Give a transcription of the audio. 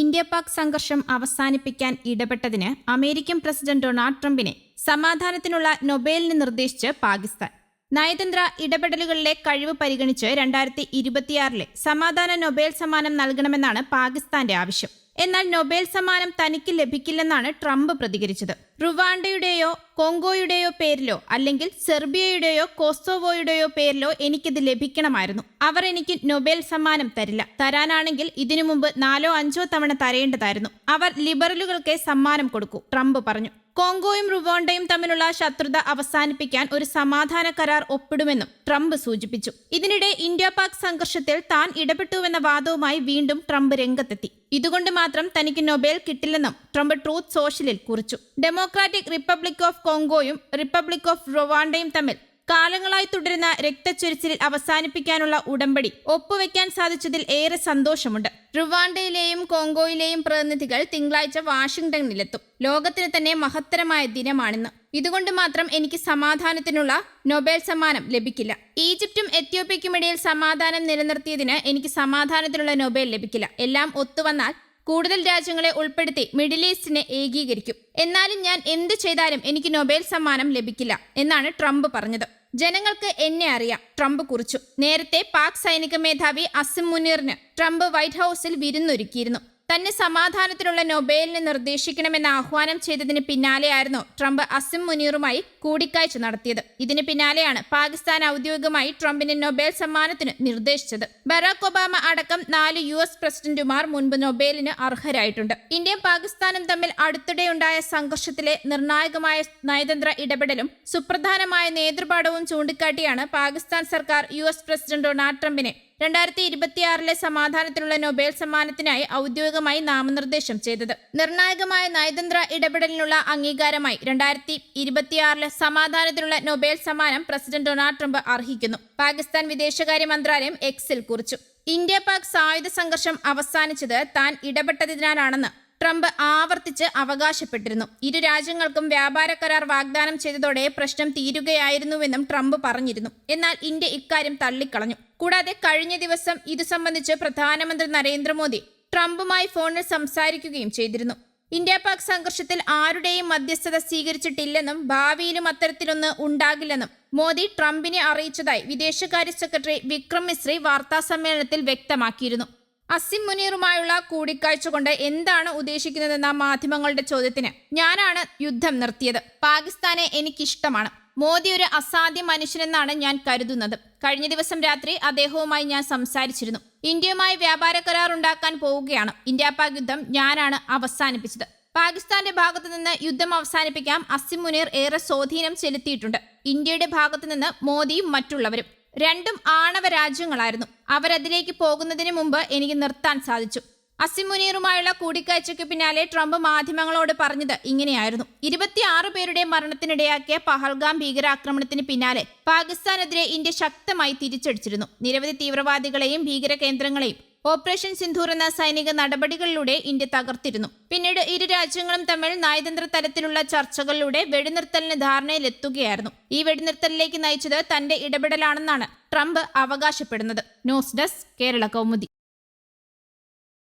India Pak സംഘർഷം അവസാനിപ്പിക്കാൻ ഇടപെട്ടതിന് American president Donald ട്രംപിനെ സമാധാനത്തിനുള്ള നൊബേലിന് നിർദ്ദേശിച്ച് പാകിസ്ഥാൻ. നയതന്ത്ര ഇടപെടലുകളിലെ കഴിവ് പരിഗണിച്ച് രണ്ടായിരത്തി ഇരുപത്തിയാറിലെ സമാധാന നൊബേൽ സമ്മാനം നൽകണമെന്നാണ് പാകിസ്ഥാന്റെ ആവശ്യം. എന്നാൽ നൊബേൽ സമ്മാനം തനിക്ക് ലഭിക്കില്ലെന്നാണ് ട്രംപ് പ്രതികരിച്ചത്. റുവാണ്ടയുടെയോ കോങ്കോയുടെയോ പേരിലോ അല്ലെങ്കിൽ സെർബിയയുടെയോ കോസോവോയുടെയോ പേരിലോ എനിക്കിത് ലഭിക്കണമായിരുന്നു. അവർ എനിക്ക് നൊബേൽ സമ്മാനം തരില്ല. തരാനാണെങ്കിൽ ഇതിനു മുമ്പ് നാലോ അഞ്ചോ തവണ തരേണ്ടതായിരുന്നു. അവർ ലിബറലുകൾക്ക് സമ്മാനം കൊടുക്കൂ ട്രംപ് പറഞ്ഞു. കോങ്കോയും റുവാണ്ടയും തമ്മിലുള്ള ശത്രുത അവസാനിപ്പിക്കാൻ ഒരു സമാധാന കരാർ ഒപ്പിടുമെന്നും ട്രംപ് സൂചിപ്പിച്ചു. ഇതിനിടെ ഇന്ത്യ പാക് സംഘർഷത്തിൽ താൻ ഇടപെട്ടുവെന്ന വാദവുമായി വീണ്ടും ട്രംപ് രംഗത്തെത്തി. ഇതുകൊണ്ട് മാത്രം തനിക്ക് നൊബേൽ കിട്ടില്ലെന്നും ട്രംപ് ട്രൂത്ത് സോഷ്യലിൽ കുറിച്ചു. ഡെമോക്രാറ്റിക് റിപ്പബ്ലിക് ഓഫ് കോങ്കോയും റിപ്പബ്ലിക് ഓഫ് റൊവാണ്ടയും തമ്മിൽ കാലങ്ങളായി തുടരുന്ന രക്തച്ചൊരിച്ചിലിൽ അവസാനിപ്പിക്കാനുള്ള ഉടമ്പടി ഒപ്പുവെക്കാൻ സാധിച്ചതിൽ ഏറെ സന്തോഷമുണ്ട്. റുവാണ്ടയിലെയും കോങ്കോയിലെയും പ്രതിനിധികൾ തിങ്കളാഴ്ച വാഷിംഗ്ടണിലെത്തും. ലോകത്തിന് തന്നെ മഹത്തരമായ ദിനമാണിന്ന്. ഇതുകൊണ്ട് മാത്രം എനിക്ക് സമാധാനത്തിനുള്ള നൊബേൽ സമ്മാനം ലഭിക്കില്ല. ഈജിപ്തും എത്യോപ്യയ്ക്കുമിടയിൽ സമാധാനം നിലനിർത്തിയതിന് എനിക്ക് സമാധാനത്തിനുള്ള നൊബേൽ ലഭിക്കില്ല. എല്ലാം ഒത്തുവന്നാൽ കൂടുതൽ രാജ്യങ്ങളെ ഉൾപ്പെടുത്തി മിഡിൽ ഈസ്റ്റിനെ ഏകീകരിക്കും. എന്നാലും ഞാൻ എന്ത് ചെയ്താലും എനിക്ക് നൊബേൽ സമ്മാനം ലഭിക്കില്ല എന്നാണ് ട്രംപ് പറഞ്ഞത്. ജനങ്ങൾക്ക് എന്നെ അറിയാം ട്രംപ് കുറിച്ചു. നേരത്തെ പാക് സൈനിക മേധാവി അസിം മുനീറിന് ട്രംപ് വൈറ്റ് ഹൌസിൽ വിരുന്നൊരുക്കിയിരുന്നു. തന്നെ സമാധാനത്തിനുള്ള നൊബേലിന് നിർദ്ദേശിക്കണമെന്ന് ആഹ്വാനം ചെയ്തതിന് പിന്നാലെയായിരുന്നു ട്രംപ് അസിം മുനീറുമായി കൂടിക്കാഴ്ച നടത്തിയത്. ഇതിന് പിന്നാലെയാണ് പാകിസ്ഥാൻ ഔദ്യോഗികമായി ട്രംപിന് നൊബേൽ സമ്മാനത്തിന് നിർദ്ദേശിച്ചത്. ബറാക് ഒബാമ അടക്കം നാല് യു എസ് പ്രസിഡന്റുമാർ മുൻപ് നൊബേലിന് അർഹരായിട്ടുണ്ട്. ഇന്ത്യയും പാകിസ്ഥാനും തമ്മിൽ അടുത്തിടെയുണ്ടായ സംഘർഷത്തിലെ നിർണായകമായ നയതന്ത്ര ഇടപെടലും സുപ്രധാനമായ നേതൃപാഠവും ചൂണ്ടിക്കാട്ടിയാണ് പാകിസ്ഥാൻ സർക്കാർ യു എസ് പ്രസിഡന്റ് ഡൊണാൾഡ് ട്രംപിനെ രണ്ടായിരത്തി ഇരുപത്തിയാറിലെ സമാധാനത്തിനുള്ള നൊബേൽ സമ്മാനത്തിനായി ഔദ്യോഗികമായി നാമനിർദ്ദേശം ചെയ്തത്. നിർണായകമായ നയതന്ത്ര ഇടപെടലിനുള്ള അംഗീകാരമായി രണ്ടായിരത്തി ഇരുപത്തിയാറിലെ സമാധാനത്തിനുള്ള നൊബേൽ സമ്മാനം പ്രസിഡന്റ് ഡൊണാൾഡ് ട്രംപ് അർഹിക്കുന്നു. പാകിസ്ഥാൻ വിദേശകാര്യ മന്ത്രാലയം എക്സിൽ കുറിച്ചു. ഇന്ത്യ പാക് സായുധ സംഘർഷം അവസാനിച്ചത് താൻ ഇടപെട്ടതിനാലാണെന്ന് ട്രംപ് ആവർത്തിച്ച് അവകാശപ്പെട്ടിരുന്നു. ഇരു രാജ്യങ്ങൾക്കും വ്യാപാര കരാർ വാഗ്ദാനം ചെയ്തതോടെ പ്രശ്നം തീരുകയായിരുന്നുവെന്നും ട്രംപ് പറഞ്ഞിരുന്നു. എന്നാൽ ഇന്ത്യ ഇക്കാര്യം തള്ളിക്കളഞ്ഞു. കൂടാതെ കഴിഞ്ഞ ദിവസം ഇതു സംബന്ധിച്ച് പ്രധാനമന്ത്രി നരേന്ദ്രമോദി ട്രംപുമായി ഫോണിൽ സംസാരിക്കുകയും ചെയ്തിരുന്നു. ഇന്ത്യ പാക് സംഘർഷത്തിൽ ആരുടെയും മധ്യസ്ഥത സ്വീകരിച്ചിട്ടില്ലെന്നും ഭാവിയിലും അത്തരത്തിലൊന്ന് ഉണ്ടാകില്ലെന്നും മോദി ട്രംപിനെ അറിയിച്ചതായി വിദേശകാര്യ സെക്രട്ടറി വിക്രം മിശ്രി വാർത്താസമ്മേളനത്തിൽ വ്യക്തമാക്കിയിരുന്നു. അസിം മുനീറുമായുള്ള കൂടിക്കാഴ്ച കൊണ്ട് എന്താണ് ഉദ്ദേശിക്കുന്നതെന്ന മാധ്യമങ്ങളുടെ ചോദ്യത്തിന് ഞാനാണ് യുദ്ധം നിർത്തിയത്. പാകിസ്ഥാനെ എനിക്കിഷ്ടമാണ്. മോദി ഒരു അസാധ്യ മനുഷ്യനെന്നാണ് ഞാൻ കരുതുന്നത്. കഴിഞ്ഞ ദിവസം രാത്രി അദ്ദേഹവുമായി ഞാൻ സംസാരിച്ചിരുന്നു. ഇന്ത്യയുമായി വ്യാപാര കരാർ ഉണ്ടാക്കാൻ പോവുകയാണ്. ഇന്ത്യ പാക് യുദ്ധം ഞാനാണ് അവസാനിപ്പിച്ചത്. പാകിസ്ഥാന്റെ ഭാഗത്തു നിന്ന് യുദ്ധം അവസാനിപ്പിക്കാം അസിം മുനീർ ഏറെ സ്വാധീനം ചെലുത്തിയിട്ടുണ്ട്. ഇന്ത്യയുടെ ഭാഗത്തു നിന്ന് മോദിയും മറ്റുള്ളവരും. രണ്ടും ആണവ രാജ്യങ്ങളായിരുന്നു. അവരതിലേക്ക് പോകുന്നതിന് മുമ്പ് എനിക്ക് നിർത്താൻ സാധിച്ചു. അസിം മുനീറുമായുള്ള കൂടിക്കാഴ്ചയ്ക്ക് പിന്നാലെ ട്രംപ് മാധ്യമങ്ങളോട് പറഞ്ഞത് ഇങ്ങനെയായിരുന്നു. ഇരുപത്തിയാറ് പേരുടെ മരണത്തിനിടയാക്കിയ പഹൽഗാം ഭീകരാക്രമണത്തിന് പിന്നാലെ പാകിസ്ഥാനെതിരെ ഇന്ത്യ ശക്തമായി തിരിച്ചടിച്ചിരുന്നു. നിരവധി തീവ്രവാദികളെയും ഭീകര കേന്ദ്രങ്ങളെയും ഓപ്പറേഷൻ സിന്ധൂർ എന്ന സൈനിക നടപടികളിലൂടെ ഇന്ത്യ തകർത്തിരുന്നു. പിന്നീട് ഇരു രാജ്യങ്ങളും തമ്മിൽ നയതന്ത്ര തലത്തിലുള്ള ചർച്ചകളിലൂടെ വെടിനിർത്തലിന് ധാരണയിലെത്തുകയായിരുന്നു. ഈ വെടിനിർത്തലിലേക്ക് നയിച്ചത് തന്റെ ഇടപെടലാണെന്നാണ് ട്രംപ് അവകാശപ്പെടുന്നത്. News desk Kerala Kaumudi.